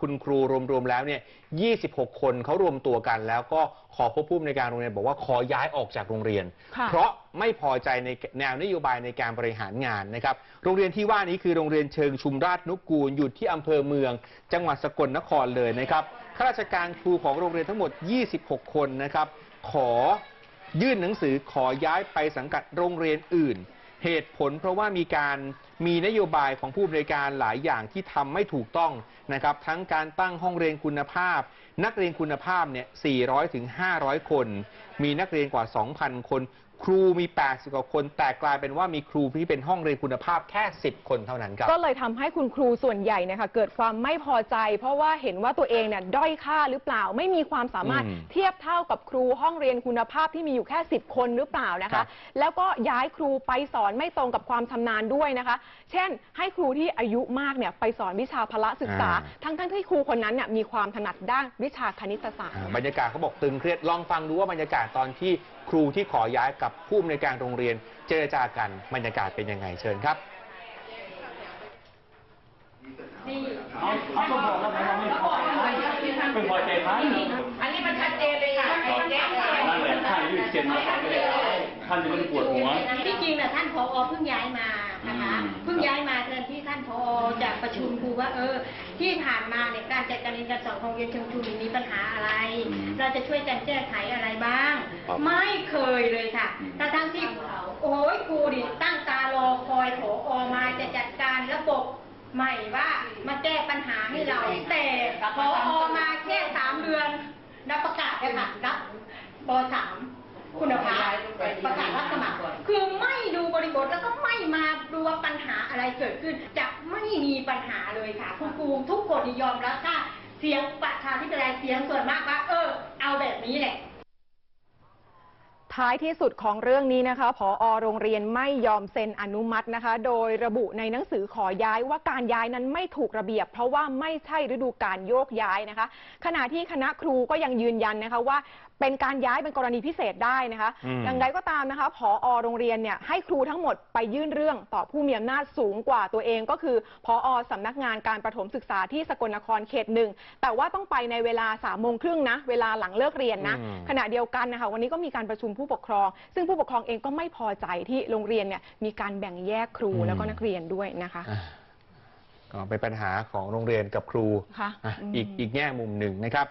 คุณครูรวมๆแล้วเนี่ย 26 คนเขารวมตัวกัน แล้วก็ขอพบผู้อำนวยการโรงเรียนบอกว่าขอย้ายออกจากโรงเรียนค่ะเพราะไม่พอใจในแนวนโยบายในการบริหารงานนะครับ โรงเรียนที่ว่านี้คือโรงเรียนเชิงชุมราชนุกูล อยู่ที่อำเภอเมือง จังหวัดสกลนครเลยนะครับ ข้าราชการครูของโรงเรียนทั้งหมด 26 คนนะครับ ขอยื่นหนังสือขอย้ายไปสังกัดโรงเรียนอื่น เหตุผลเพราะว่ามีการ มีนโยบายของผู้บริการหลายอย่างที่ทำไม่ถูกต้องนะครับ ทั้งการตั้งห้องเรียนคุณภาพ นักเรียนคุณภาพเนี่ย 400 ถึง 500 คน มีนักเรียนกว่า 2,000 คน ครูมี 80 กว่าคน แต่กลายเป็นว่ามีครูที่เป็นห้องเรียนคุณภาพแค่ 10 คนเท่านั้นครับ ก็เลยทำให้คุณครูส่วนใหญ่เนะคะเกิดความไม่พอใจ เพราะว่าเห็นว่าตัวเองเนี่ยด้อยค่าหรือเปล่า ไม่มีความสามารถอืมเทียบเท่ากับครูห้องเรียนคุณภาพที่มีอยู่แค่ 10 คนหรือเปล่านะครัคะบแล้วก็ย้ายครูไปสอนไม่ตรงกับความชำนาญด้วยนะคะเช่น ให้ครูที่อายุมากเนี่ยไปสอนวิชาพละศึกษา ทั้งทั้งๆที่ครูคนนั้นเนี่ยมีความถนัดด้านวิชาคณิตศาสตร์อ่าบรรยากาศเขาบอกตึงเครียดลองฟังดูว่าบรรยากาศตอนที่ครูที่ขอย้ายกับผู้อำนวยการโรงเรียนเจรจากันบรรยากาศเป็นยังไงเชิญครับ เขาเขาก็บอกแล้วไงว่าไม่พอใจไม่พอใจท่านอันนี้มันชัดเจนเลยค่ะชัดเจนเลยนั่นแหละท่านยืดเส้นมาก่อนก็ได้ ท่านจะเป็นปวดหัว ที่จริงน่ะท่านผอเพิ่งย้ายมานะคะอืม เพิ่งย้ายมาแทนที่ท่านผอจากประชุมครูว่าเออ ที่ผ่านมาเนี่ยการจัดการเรียนการสอนของโรงเรียนเชิงชุมมีปัญหาอะไรเราจะช่วยกันแก้ไขอะไรบ้างไม่เคยเลยค่ะแต่ทั้งที่โอ้ยครูดิตั้งตารอคอยผอมาจะจัดการระบบใหม่ว่ามาแก้ปัญหาให้เราแต่พอมาแค่สามเดือนรับประกาศเลยค่ะรับปสาม คุณภาพ ประกาศรับสมัครคือไม่ดูบริบทแล้วก็ไม่มาดูว่าปัญหาอะไรเกิดขึ้น จะไม่มีปัญหาเลยค่ะ คุณครูทุกคนยอมรับค่ะเสียงประชาธิปไตยเสียงส่วนมากว่าเออ เอาแบบนี้แหละ ท้ายที่สุดของเรื่องนี้นะคะผอโรงเรียนไม่ยอมเซ็นอนุมัตินะคะ โดยระบุในหนังสือขอย้ายว่าการย้ายนั้นไม่ถูกระเบียบ เพราะว่าไม่ใช่ฤดูการโยกย้ายนะคะ ขณะที่คณะครูก็ยังยืนยันนะคะว่าเป็นการย้ายเป็นกรณีพิเศษได้นะคะอืมอย่างไรก็ตามนะคะผอโรงเรียนเนี่ยให้ครูทั้งหมดไปยื่นเรื่องต่อผู้มีอำนาจสูงกว่าตัวเองก็คือผอสำนักงานการประถมศึกษาที่สกลนครเขตหนึ่งแต่ว่าต้องไปในเวลาสามโมงครึ่งนะเวลาหลังเลิกเรียนนะอืมขณะเดียวกันนะคะวันนี้ก็มีการประชุมผู้ปกครอง ซึ่งผู้ปกครองเองก็ไม่พอใจที่โรงเรียนเนี่ยมีการแบ่งแยกครูอืมแล้วก็นักเรียนด้วยนะคะอ่าก็เป็นปัญหาของโรงเรียนกับครูค่ะอะอืมอีกอีกแง่มุมหนึ่งนะครับ